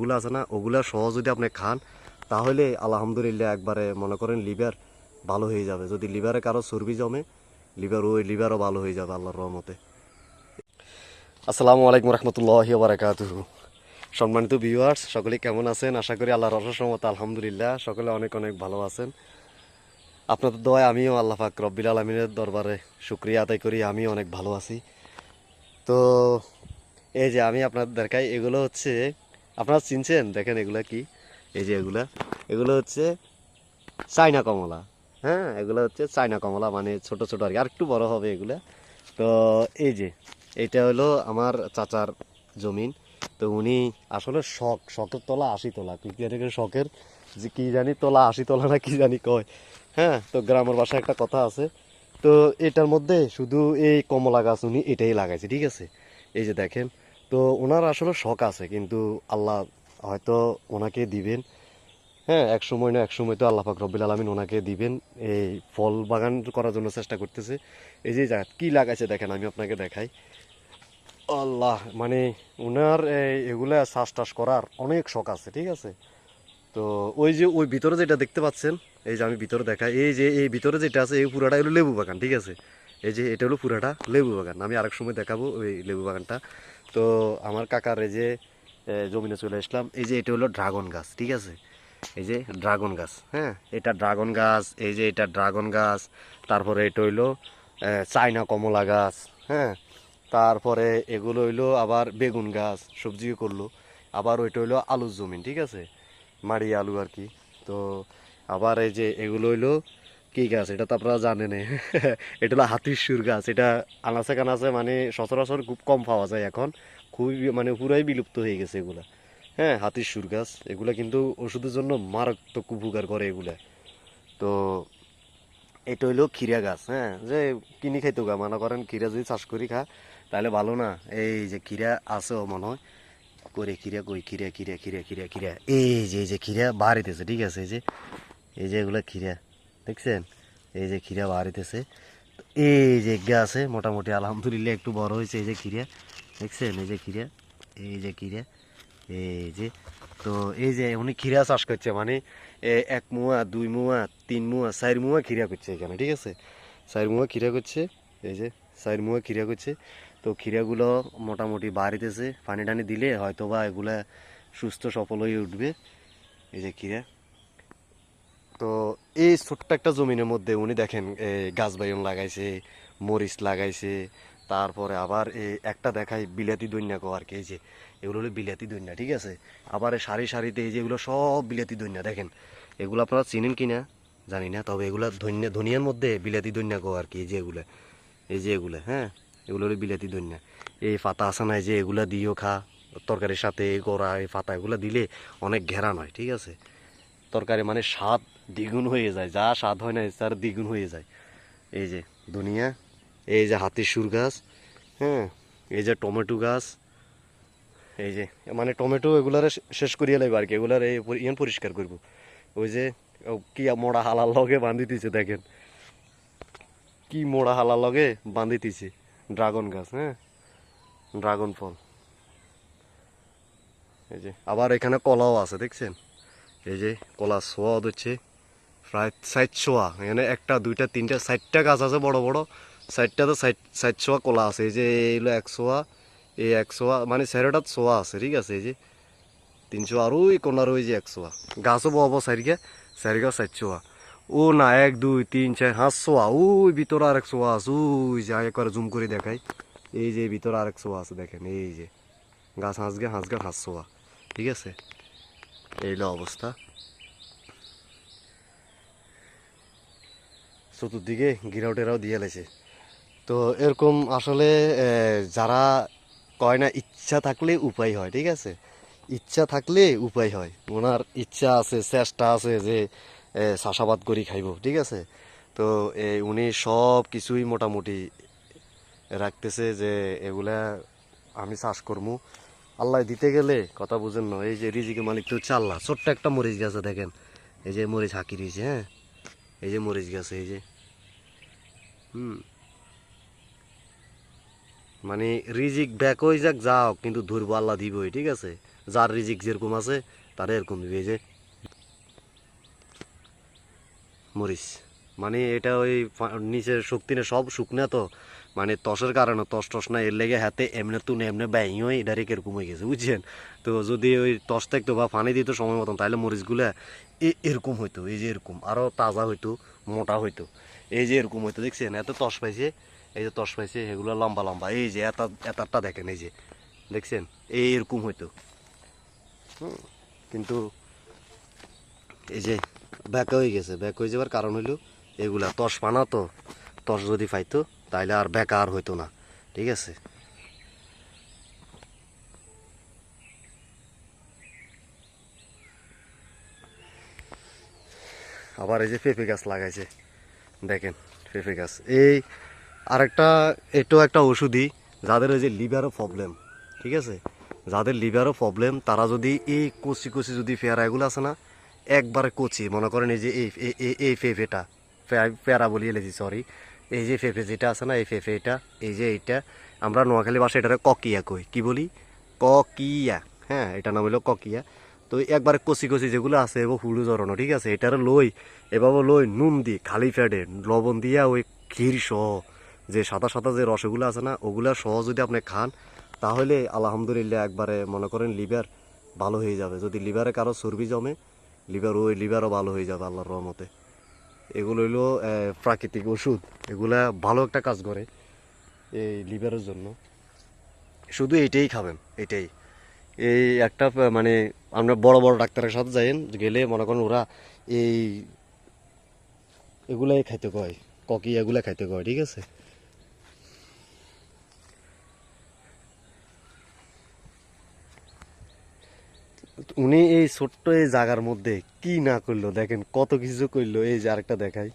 ওগুলো আছে না, ওগুলা সহ যদি আপনি খান, তাহলে আলহামদুলিল্লাহ একবারে মনে করেন লিভার ভালো হয়ে যাবে। যদি লিভারে কারও চর্বি জমে, লিভার ওই লিভারও ভালো হয়ে যাবে আল্লাহর রহমতে। আসসালামু আলাইকুম রহমতুল্লাহ বারাকাতুহু। সম্মানিত ভিউয়ার্স, সকলে কেমন আছেন? আশা করি আল্লাহর রহমত আলহামদুলিল্লাহ, সকলে অনেক অনেক ভালো আছেন। আপনাদের দোয়ায় আমিও আল্লাহ পাক রব্বিল আলমিনের দরবারে শুক্রিয়া আদায় করি, আমিও অনেক ভালো আছি। তো এই যে আমি আপনাদের দেখাই এগুলো হচ্ছে আপনারা চিনছেন? দেখেন এগুলা কি? এই যে এগুলা। এগুলো হচ্ছে চাইনা কমলা। হ্যাঁ এগুলো হচ্ছে চাইনা কমলা মানে ছোট ছোট আর কি। আর একটু বড় হবে এগুলা। তো এই যে, এটা হলো আমার চাচার জমিন। তো উনি আসলে শখ, শখের তলা আশি তোলা। কি জানি শখের? যে কি জানি তোলা আশি তোলা না কি জানি কয়। হ্যাঁ তো গ্রামের বাসায় একটা কথা আছে। তো এটার মধ্যে শুধু এই কমলা গাছ উনি এটাই লাগাইছে, ঠিক আছে? এই যে দেখেন তো ওনার আসলে শখ আছে, কিন্তু আল্লাহ হয়তো ওনাকে দিবেন। হ্যাঁ এক সময় না, এক সময় তো আল্লাহ পাক রব্বিল আলমিন ওনাকে দিবেন। এই ফল বাগান করার জন্য চেষ্টা করতেছে। এই যে কী লাগাইছে দেখেন, আমি আপনাকে দেখাই। আল্লাহ মানে ওনার এগুলা চাষ টাস করার অনেক শখ আছে, ঠিক আছে? তো ওই যে ওই ভিতরে যেটা দেখতে পাচ্ছেন, এই যে আমি ভিতরে দেখাই, এই যে এই ভিতরে যেটা আছে, এই পুরাটা হলো লেবু বাগান, ঠিক আছে? এই যে এটা হলো পুরাটা লেবু বাগান। আমি আরেক সময় দেখাবো ওই লেবু বাগানটা। তো আমার কাকার এই যে জমিনে চলে আসলাম। এই যে এটা হলো ড্রাগন গাছ, ঠিক আছে? এই যে ড্রাগন গাছ হ্যাঁ? এটা ড্রাগন গাছ, এই যে এটা ড্রাগন গাছ। তারপরে এটা হইল চায়না কমলা গাছ হ্যাঁ? তারপরে এগুলো হইল আবার বেগুন গাছ, সবজিও করল। আবার ওইটা হইল আলুর জমিন, ঠিক আছে? মাড়ি, আলু আর কি। তো আবার এই যে এগুলো হইল কি গাছ? এটা তো আপনারা জানেন এটা হলো হাতির সুর গাছ। এটা আনাচে কানাচে মানে সচরাচর খুব কম পাওয়া যায় এখন। খুবই মানে পুরাই বিলুপ্ত হয়ে গেছে এগুলা। হ্যাঁ হাতির সুর গাছ। এগুলা কিন্তু ওষুধের জন্য মারাত্মক উপকার করে এগুলা। তো এটা হইল খিরা গাছ হ্যাঁ? যে কিনি খাইতো গা। মনে করেন খিরা যদি চাষ করি খা, তাহলে ভালো না। এই যে খিরা আছেও মনে হয়। করে খিরা কই খিরা খিরা খিরা খিরা খিরা এই যে এই যে খিরা বাড়িতেছে, ঠিক আছে? এই যে এই যে এগুলা খিরা দেখছেন? এই যে খিরা বাড়িতেছে এই যে আছে, মোটামুটি আলহামদুলিল্লাহ একটু বড় হয়েছে এই যে খিরা দেখছেন? এই যে খিরা এই যে খিরা এই যে। তো এই যে উনি খিরা চাষ করছে মানে এক মুয়া, দুই মুয়া, তিন মুয়া, চার মুয়া খিরা করছে এখানে, ঠিক আছে? চার মুয়া খিরা করছে, এই যে চার মুয়া খিরা করছে। তো খিরাগুলো মোটামুটি বাড়িতেছে পানি টানি দিলে হয়তো বা এগুলা সুস্থ সফল হয়ে উঠবে, এই যে খিরা তো এই ছোট্ট একটা জমিনের মধ্যে উনি দেখেন গাছ বাইন লাগাইছে, মরিচ লাগাইছে, তারপরে আবার এই একটা দেখাই বিলাতি দৈন্যা কো আর কি, এই যে এগুলো হলো বিলাতি দৈন্যা, ঠিক আছে? আবার সারি সারিতে এই যে এগুলো সব বিলাতি দৈন্যা, দেখেন? এগুলো আপনারা চিনেন কি না? জানি না, তবে এগুলো ধন্যা, ধনিয়ার মধ্যে বিলাতি দৈন্যা কো আর কি, এই যে এগুলো, এই যে এগুলো হ্যাঁ? এগুলো হলো বিলাতি দৈন্যা। এই পাতা আসা নাই যে এগুলো দিও খা, তরকারির সাথে গোড়া এই পাতা এগুলো দিলে অনেক ঘেরান হয় ঠিক আছে? তরকারি মানে স্বাদ দ্বিগুণ হয়ে যায়, যা স্বাদ হয় না, তার দ্বিগুণ হয়ে যায়। এই যে দুনিয়া, এই যে হাতির সুর গাছ হ্যাঁ এই যে টমেটো গাছ, এই যে মানে টমেটো এগুলারে শেষ করিয়া লাগবে আর কি, এগুলার এই ইয়ান পরিষ্কার করব। ওই যে কি মোড়া হালার লগে বান্ধি দিছে দেখেন। কি মোড়া হালার লগে বান্ধি দিছে ড্রাগন গাছ হ্যাঁ ড্রাগন ফল। এই যে, আবার এখানে কলাও আছে, দেখছেন? এই যে কলা সোয়া হচ্ছে। প্রায় ষাট সোয়া এখানে একটা, দুইটা, তিনটা ষাটটা গাছ আছে বড় বড়। ষাটটা তো ষাট ষাট সোয়া কলা আছে। এই যে এইগুলো এক এই এক মানে স্যারেটাত সোয়া আছে, ঠিক আছে? এই যে তিনশো আর ওই কোনার ওই যে এক সোয়া গাছও বব সারিকা সারিকা ষাট সোয়া ও না, এক, দুই, তিন, চার, হাঁস সোয়া ওই ভিতরে আরেক সোয়া আছে, ওই যে একবার জুম করে দেখাই। এই যে ভিতরে আরেক সোয়া আছে, দেখেন, এই যে। গাছ, হাঁস গে, হাঁস সোয়া ঠিক আছে? এই হলো অবস্থা। চতুর্দিকে গিরাও টেরাও দিয়ে লেছে। তো এরকম আসলে যারা কয় না ইচ্ছা থাকলে উপায় হয়, ঠিক আছে? ইচ্ছা থাকলে উপায় হয়। ওনার ইচ্ছা আছে, চেষ্টা আছে যে চাষাবাদ করি খাইব, ঠিক আছে? তো উনি সব কিছুই মোটামুটি রাখতেছে যে, এগুলা আমি চাষ করব আল্লাহ দিতে গেলে, কথা বুঝেন না, এই যে রিজিকে মালিক তো আল্লাহ ছোট্ট একটা মরিচ গাছে দেখেন, এই যে মরিচ হাঁকি রয়েছে হ্যাঁ? এই যে মরিচ গাছে, এই যে। হুম। মানে রিজিক ব্যাক হয়ে যাক, যাও, কিন্তু ধরবো আল্লাহ দিবই, ঠিক আছে? যার রিজিক যেরকম আছে, তারা এরকম দিবে, এই যে। মরিচ। মানে এটা ওই ফা- নিচে শক্তি না সব শুকনা তো। মানে তসের কারণে তস টস না এর লেগে হাতে এমনি তুনে এমনি ব্যাই হয়ে ডাইরেক্ট এরকম হয়ে গেছে, বুঝছেন? তো যদি ওই তস থাকতো বা পানি দিত সময় মতন, তাহলে মরিচগুলা এরকম হইতো, এই যে এরকম। আরও তাজা হইতো, মোটা হইতো। এই যে এরকম হইতো, দেখছেন? এত তস পাইছে, এই যে তস পাইছে, এগুলো লম্বা লম্বা। এই যে এত এতটা দেখেন, এই যে। দেখছেন? এই এরকম হইতো। কিন্তু এই যে ব্যাক হয়ে গেছে। ব্যাক হয়ে যাওয়ার কারণ হইল এগুলা। তস পানা তো তস যদি পাইতো, তাইলে আর বেকার হইতো না। ঠিক আছে? আবার এই যে পেঁপে গাছ লাগাইছে। দেখেন, পেঁপে গাছ। এই আরেকটা, এটাও একটা ওষুধই, যাদের ওই যে লিভারও প্রবলেম ঠিক আছে? যাদের লিভারও প্রবলেম তারা যদি এই কচি কচি যদি পেয়ারা এগুলো আছে না, একবারে কচি, মনে করেন এই যে এই, এই- পেঁপেটা পেয়ারা বলি এলেছি সরি এই যে পেঁপে যেটা আছে না, এই পেঁপে এটা, এই যে এইটা, আমরা নোয়াখালী ভাষা এটারে ককিয়া কই, কি বলি? ককিয়া হ্যাঁ এটা নাম হলো ককিয়া। তো একবারে কচি কচি যেগুলো আছে এবার হুড়ু জড়ানো, ঠিক আছে? এটারে লই, এভাবে লই নুন দি, খালি ফ্যাডে লবণ দিয়া ওই ক্ষীর সহ, যে সাদা সাদা যে রসগুলো আছে না, ওগুলা সহ যদি আপনি খান, তাহলে আলহামদুলিল্লাহ একবারে মনে করেন লিভার ভালো হয়ে যাবে। যদি লিভারে কারও চর্বি জমে, লিভার ওই লিভারও ভালো হয়ে যাবে আল্লাহর রহমতে। এগুলো হইল প্রাকৃতিক ওষুধ। এগুলা ভালো একটা কাজ করে এই লিভারের জন্য। শুধু এইটাই খাবেন এটাই এই একটা মানে আমরা বড় বড় ডাক্তারের সাথে যাইন গেলে মনে করেন ওরা এই এগুলাই খাইতে কয়, ককি এগুলা খাইতে কয়, ঠিক আছে? উনি এই ছোট্ট এই জায়গার মধ্যে কি না করল, দেখেন কত কিছু করল, এই যে আরেকটা দেখাই।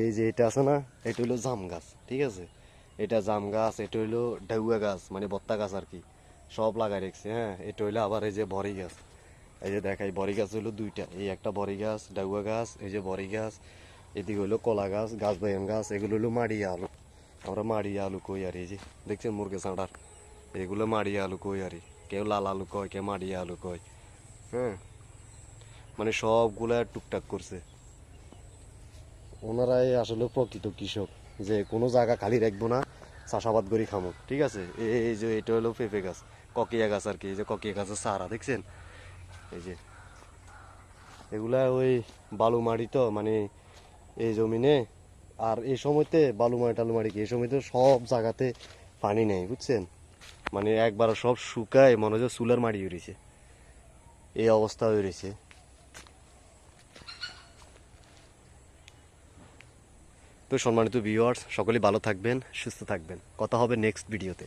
এই যে এটা আছে না, এটা হইল জাম গাছ, ঠিক আছে? এটা জাম গাছ, এটা হইল ডেউয়া গাছ মানে বত্তা গাছ আর কি। সব লাগাই রেখেছে হ্যাঁ? এটা হইল আবার এই যে বড়ি গাছ। এই যে দেখাই বড়ি গাছ হইল দুইটা। এই একটা বড়ি গাছ, ডেউয়া গাছ, এই যে বড়ি গাছ, এদিকে হইল কলা গাছ গাছ বায়ান গাছ, এগুলো হইল মাড়িয়া আলু। আমরা মাড়িয়া আলু কই আর এই যে, দেখছেন মুরগে চাঁড়ার এগুলো মাড়িয়া আলু কই আর কেউ লাল আলু কয়, কেউ মাড়িয়া আলু কয় হ্যাঁ? মানে সবগুলা টুকটাক করছে। ওনারাই আসলে প্রকৃত কৃষক, যে কোনো জায়গা খালি রাখব না, চাষাবাদ করি খামো, ঠিক আছে? এই যে, এটা হলো পেঁপে গাছ। ককিয়া গাছ আর কি, এই যে ককিয়া গাছের সারা দেখছেন? এই যে, এগুলা ওই বালু মাটি তো মানে এই জমিনে, আর এই সময়তে বালু মাটি টালু মাটি কি, এই সময়তে সব জায়গাতে পানি নেই, বুঝছেন? মানে একবার সব শুকায়, মনে হচ্ছে চুলার মাটি উড়েছে। এই অবস্থা হয়ে রয়েছে। তো সম্মানিত ভিউয়ার্স সকলেই ভালো থাকবেন, সুস্থ থাকবেন। কথা হবে নেক্সট ভিডিওতে